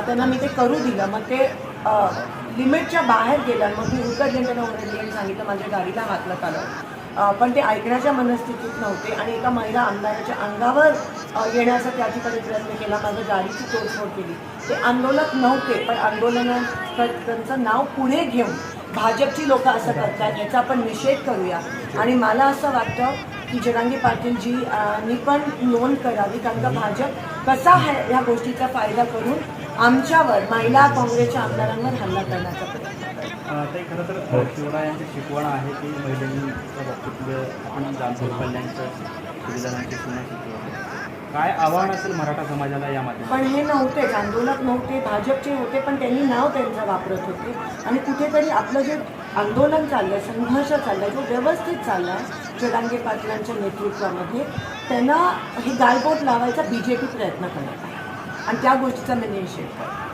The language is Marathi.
त्यांना मी ते करू दिलं. मग ते लिमिटच्या बाहेर गेलं. मग मी उतरले आणि त्यांना ओरडली सांगितलं माझ्या गाडीला घातलं आलं पण ते ऐकण्याच्या मनस्थितीत नव्हते आणि एका महिला आमदाराच्या अंगावर येण्याचा त्या ठिकाणी प्रयत्न केला. माझ्या गाडीची तोडफोड केली. ते आंदोलक नव्हते पण आंदोलनात त्यांचं नाव पुढे घेऊन भाजपची लोक असं करतात याचा आपण निषेध करूया. आणि मला असं वाटतं की जरांगी पाटीलजी नी पण नोंद करावी कारण का भाजप कसा आहे ह्या गोष्टीचा फायदा करून आमच्यावर महिला काँग्रेसच्या आमदारांवर हल्ला करण्याचा प्रयत्न करतो ते खरं तर यांची शिकवण आहे की महिलांच्या बाबतीत आपण जाणतो कल्याणच्या सुविधांची पुन्हा शिकवण काय आव्हान असेल मराठा समाजाला या माध्यमात पण हे नव्हतेच आंदोलक नव्हते भाजपचे होते पण त्यांनी नाव त्यांचं वापरत होते. आणि कुठेतरी आपलं जे आंदोलन चाललंय संघर्ष चाललाय जो व्यवस्थित चाललाय जरांगे पाटलांच्या नेतृत्वामध्ये त्यांना हे गालबोट लावायचा बी जे पी प्रयत्न आहे. आणि त्या गोष्टीचा मी निषेध करतो.